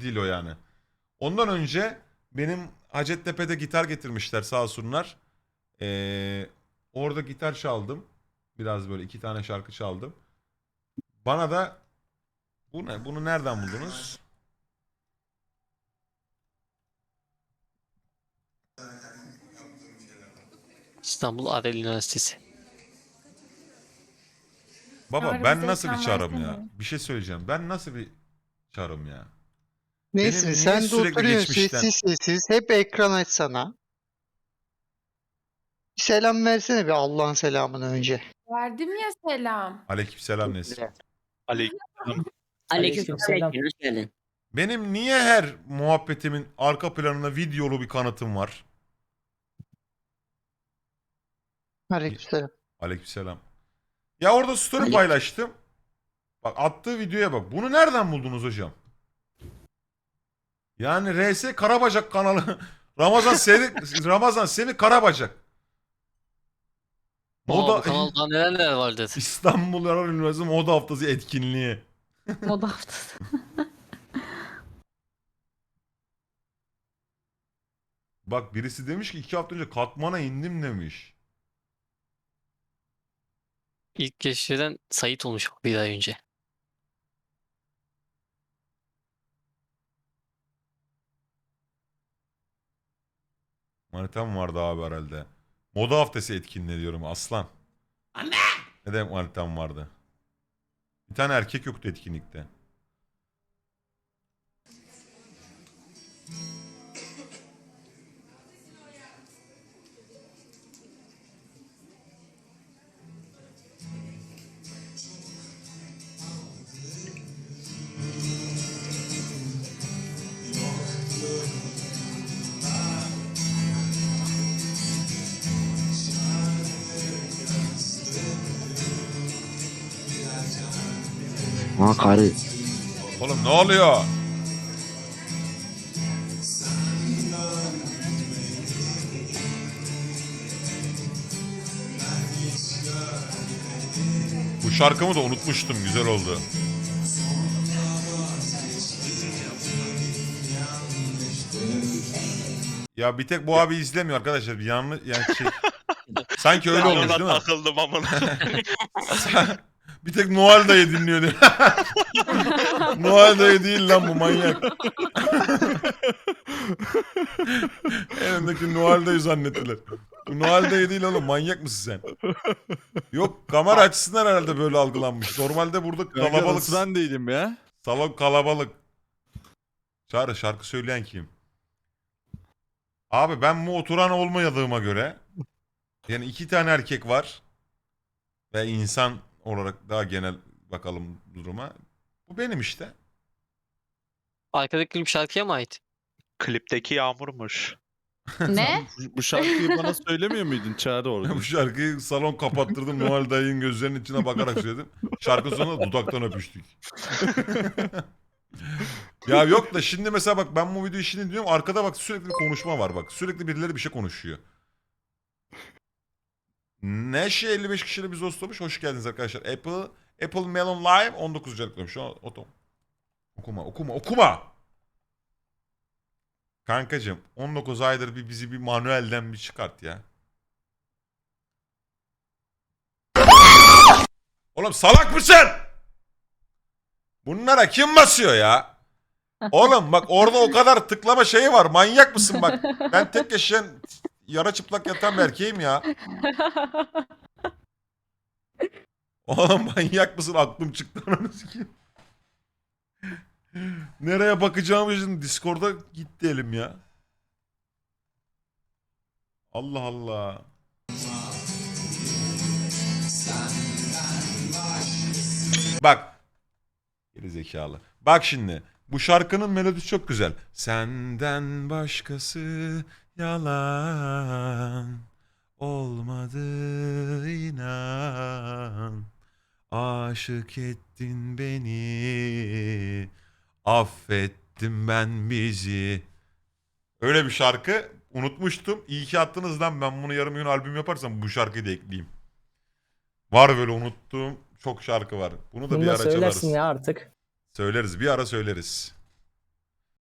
değil o yani. Ondan önce benim Hacettepe'de gitar getirmişler sağ olsunlar. Ee, orada gitar çaldım. Biraz böyle iki tane şarkı çaldım. Bana da bu ne? Bunu nereden buldunuz? İstanbul Adel Üniversitesi. Baba ben bize nasıl bir ekran çarım ya? versene. Bir şey söyleyeceğim. Ben nasıl bir çarım ya? Neyse niye sen de sürekli oturuyorsun geçmişten- sessiz sessiz. Hep ekran açsana. Bir selam versene bir Allah'ın selamını önce. Verdim ya selam. Aleykümselam Nesrin. Aleyküm. Aleykümselam. Hoş geldin. Benim niye her muhabbetimin arka planında videolu bir kanıtım var? Aleykümselam. Aleykümselam. Ya orada story Aleyküm- paylaştım. Bak attığı videoya bak. Bunu nereden buldunuz hocam? Yani RS Karabacak kanalı. Ramazan Seri Ramazan Semih Karabacak. Aa, Moda bu kanalda neler neler var dedi. İstanbul Yarar Üniversitesi Moda Haftası etkinliği. Moda haftası. Bak birisi demiş ki iki hafta önce katmana indim demiş. İlk keşfeden Sait olmuş bir ay önce. Manitam vardı abi herhalde. Moda haftası etkinliği diyorum aslan. Anne! Ne demek manitam vardı? Bir tane erkek yoktu etkinlikte. Ha karı. Oğlum ne oluyor? Bu şarkımı da unutmuştum. Güzel oldu. Ya bir tek bu abi izlemiyor arkadaşlar. Yanlış yani şey... Sanki öyle olmuş değil mi? takıldım amına. Bir tek Noel dayı dinliyor diye. Noel dayı değil lan bu manyak. en öndeki Noel dayı zannettiler. Bu Noel dayı değil oğlum manyak mısın sen? Yok kamera açısından herhalde böyle algılanmış. Normalde burada kalabalık. Ben değilim ya. Salon kalabalık. Çağrı şarkı söyleyen kim? Abi ben bu oturan olmayadığıma göre yani iki tane erkek var ve insan olarak daha genel bakalım duruma. Bu benim işte. Arkadaki klip şarkıya mı ait? Klipteki yağmurmuş. ne? Bu şarkıyı bana söylemiyor muydun Çağrı orada? bu şarkıyı salon kapattırdım Noel dayının gözlerinin içine bakarak söyledim. Şarkı sonunda dudaktan öpüştük. ya yok da şimdi mesela bak ben bu videoyu şimdi diyorum arkada bak sürekli bir konuşma var bak. Sürekli birileri bir şey konuşuyor. Neşe 55 kişiyle biz dostlamış. Hoş geldiniz arkadaşlar. Apple Apple Melon Live 19 liralık şu an otom. Okuma okuma okuma. Kankacım 19 aydır bir bizi bir manuelden bir çıkart ya. Oğlum salak mısın? Bunlara kim basıyor ya? Oğlum bak orada o kadar tıklama şeyi var. Manyak mısın bak? Ben tek yaşayan yara çıplak yatan bir erkeğim ya. Oğlum manyak mısın? Aklım çıktı ananı sikeyim. Nereye bakacağım için Discord'a gitti elim ya. Allah Allah. Bak. Geri zekalı. Bak şimdi. Bu şarkının melodisi çok güzel. Senden başkası yalan olmadı inan. Aşık ettin beni. Affettim ben bizi. Öyle bir şarkı. Unutmuştum. İyi ki attınız lan. Ben bunu yarım gün albüm yaparsam bu şarkıyı da ekleyeyim. Var böyle unuttuğum çok şarkı var. Bunu da Bunu bir da ara çalarız. söylersin ya artık. Söyleriz. Bir ara söyleriz.